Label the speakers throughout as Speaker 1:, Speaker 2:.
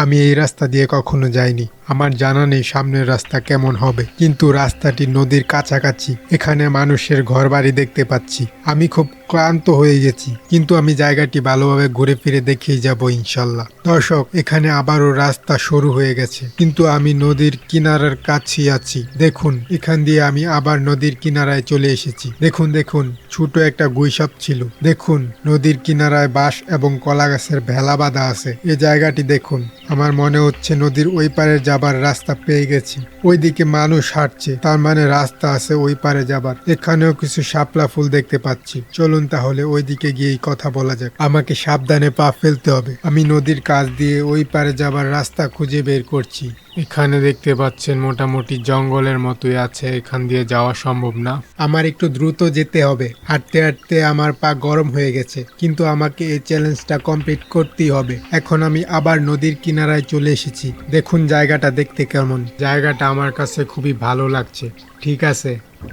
Speaker 1: আমি এই রাস্তা দিয়ে কখনো যাইনি। আমার জানা নেই সামনের রাস্তা কেমন হবে। কিন্তু রাস্তাটি নদীর কাছাকাছি। এখানে মানুষের ঘরবাড়ি দেখতে পাচ্ছি। আমি খুব ক্লান্ত হয়ে গেছি। কিন্তু আমি জায়গাটি ভালোভাবে ঘুরে ফিরে দেখেই যাব ইনশাল্লাহ। দর্শক, এখানে আবারও রাস্তা সরু হয়ে গেছে। কিন্তু আমি নদীর কিনারার কাছেই আছি। দেখুন, এখান দিয়ে আমি আবার নদীর কিনারায় চলে এসেছি। দেখুন দেখুন, ছোট একটা গুইসাপ ছিল। দেখুন, নদীর কিনারায় বাঁশ এবং কলা গাছের ভেলা বাঁধা আছে। এই জায়গাটি দেখুন, আমার মনে হচ্ছে নদীর ওই পারে যাবার রাস্তা পেয়ে গেছি। ওইদিকে মানুষ হাঁটছে, তার মানে রাস্তা আছে ওই পারে যাবার। এখানেও কিছু শাপলা ফুল দেখতে পাচ্ছি। চলুন তাহলে ওইদিকে গিয়েই কথা বলা যাক। আমাকে সাবধানে পা ফেলতে হবে। আমি নদীর কাছ দিয়ে ওই পারে যাবার রাস্তা খুঁজে বের করছি। এখানে দেখতে পাচ্ছেন মোটামুটি জঙ্গলের মতোই আছে এখান দিয়ে যাওয়া সম্ভব না। আমার একটু দ্রুত যেতে হবে। হাঁটতে হাঁটতে আমার পা গরম হয়ে গেছে কিন্তু আমাকে এই চ্যালেঞ্জটা কমপ্লিট করতেই হবে। এখন আমি আবার নদীর কিনারায় চলে এসেছি। দেখুন জায়গাটা দেখতে কেমন। জায়গাটা আমার কাছে খুবই ভালো লাগছে। ঠিক আছে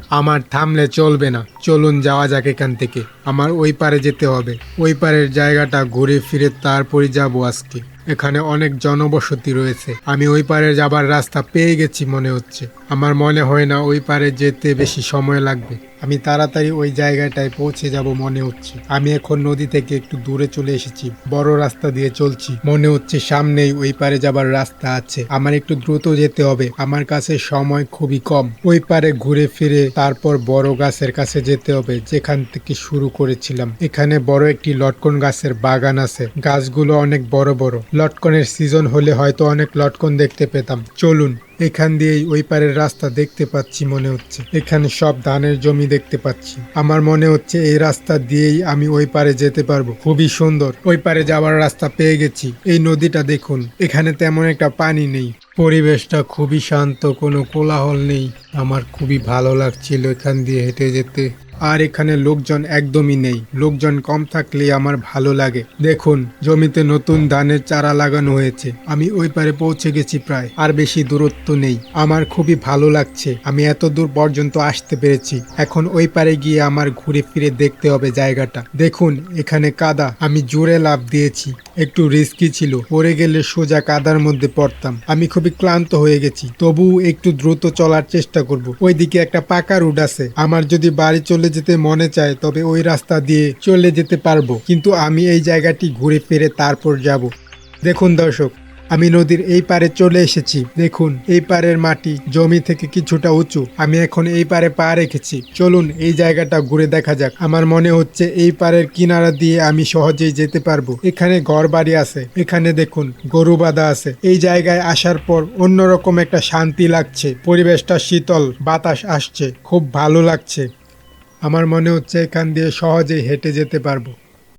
Speaker 1: আমার থামলে চলবে না। চলুন যাওয়া যাক এখান থেকে। আমার ওই পারে যেতে হবে। ওই পারের জায়গাটা ঘুরে ফিরে তারপরে যাব আজকে। এখানে অনেক জনবসতি রয়েছে। আমি ওই পারে যাবার রাস্তা পেয়ে গেছি মনে হচ্ছে। আমার মনে হয় না ওই পারে যেতে বেশি সময় লাগবে। আমি তাড়াতাড়ি ওই জায়গাটায় পৌঁছে যাব মনে হচ্ছে। আমি এখন নদী থেকে একটু দূরে চলে এসেছি। বড় রাস্তা দিয়ে চলছি। মনে হচ্ছে সামনেই ওই পারে যাবার রাস্তা আছে। আমার একটু দ্রুত যেতে হবে। আমার কাছে সময় খুবই কম। ওই পারে ঘুরে ফিরে তারপর বড় গাছের কাছে যেতে হবে, যেখান থেকে শুরু করেছিলাম। এখানে বড় একটি লটকন গাছের বাগান আছে। গাছগুলো অনেক বড় বড়। লটকনের সিজন হলে হয়তো অনেক লটকন দেখতে পেতাম। চলুন এখান দিয়েই ওই পারের রাস্তা দেখতে পাচ্ছি মনে হচ্ছে। এখানে সব ধানের জমি দেখতে পাচ্ছি। আমার মনে হচ্ছে এই রাস্তা দিয়েই আমি ওই পারে যেতে পারব। খুবই সুন্দর। ওই পারে যাওয়ার রাস্তা পেয়ে গেছি। এই নদীটা দেখুন। এখানে তেমন একটা পানি নেই। পরিবেশটা খুবই শান্ত, কোনো কোলাহল নেই। আমার খুবই ভালো লাগছিল এখান দিয়ে হেঁটে যেতে। আর এখানে লোকজন একদমই নেই। লোকজন কম থাকলে আমার ভালো লাগে। দেখুন, জমিতে নতুন ধানের চারা লাগানো হয়েছে। আমি ওই পারে পৌঁছে গেছি প্রায়, আর বেশি দূরত্ব নেই। আমার খুবই ভালো লাগছে। আমি এত দূর পর্যন্ত আসতে পেরেছি। এখন ওই পারে গিয়ে আমার ঘুরে ফিরে দেখতে হবে জায়গাটা। দেখুন, এখানে কাদা। আমি জোরে লাভ দিয়েছি। একটু রিস্কি ছিল। পড়ে গেলে সোজা কাদার মধ্যে পড়তাম। আমি খুবই ক্লান্ত হয়ে গেছি। তবু একটু দ্রুত চলার চেষ্টা করব। ওইদিকে একটা পাকা রুট আছে। আমার যদি বাড়ি চলে যেতে মনে চায়, তবে ওই রাস্তা দিয়ে চলে যেতে পারব। কিন্তু আমি এই জায়গাটি ঘুরে ফিরে তারপর যাব। দেখুন দর্শক, আমি নদীর এই পারে চলে এসেছি। দেখুন, এই পারের মাটি জমি থেকে কিছুটা উঁচু। আমি এখন এই পারে পা রেখেছি। চলুন এই জায়গাটা ঘুরে দেখা যাক। আমার মনে হচ্ছে এই পারের কিনারা দিয়ে আমি সহজেই যেতে পারব। এখানে ঘর বাড়ি আছে। এখানে দেখুন, গরু বাঁধা আছে। এই জায়গায় আসার পর অন্যরকম একটা শান্তি লাগছে। পরিবেশটা শীতল, বাতাস আসছে। খুব ভালো লাগছে। আমার মনে হচ্ছে এখান দিয়ে সহজেই হেঁটে যেতে পারব।